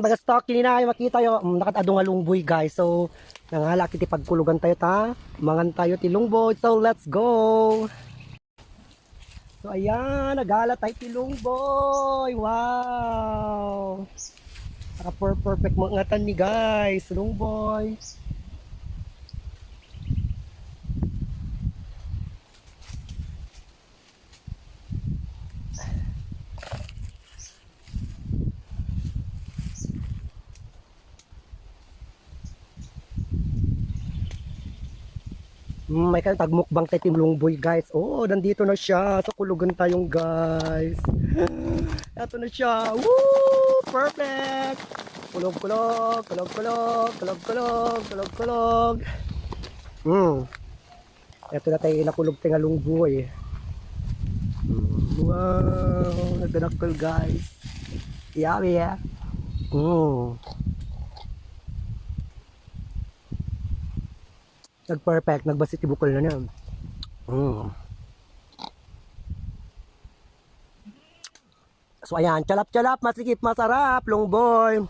Mm, baga stock kini na makita yo mm, nakatado nga lungboy guys. So nanghala kiti pagkulugan tayo ta. Mangan tayo ti lungboy. So let's go. So ayan, naghala tayo ti lungboy. Wow. Naka per- perfect mga ngatan ni guys. Lungboy. May kang tagmukbang tayo Team Lungboy guys. Oh, nandito na siya. Sa kulugan tayong guys. Ito na siya. Woo! Perfect! Kulog, kulog, kulog, kulog, kulog, kulog, kulog, kulog. Hmm. Ito na tayo nakulog tayo nga lungboy. Mm, Wow! Nagdanakol guys. Yummy yeah. Mm. Nag-perfect, nagbasit ibukol na niya. Mm. So ayan, chalap-chalap, masikip, masarap, longboy.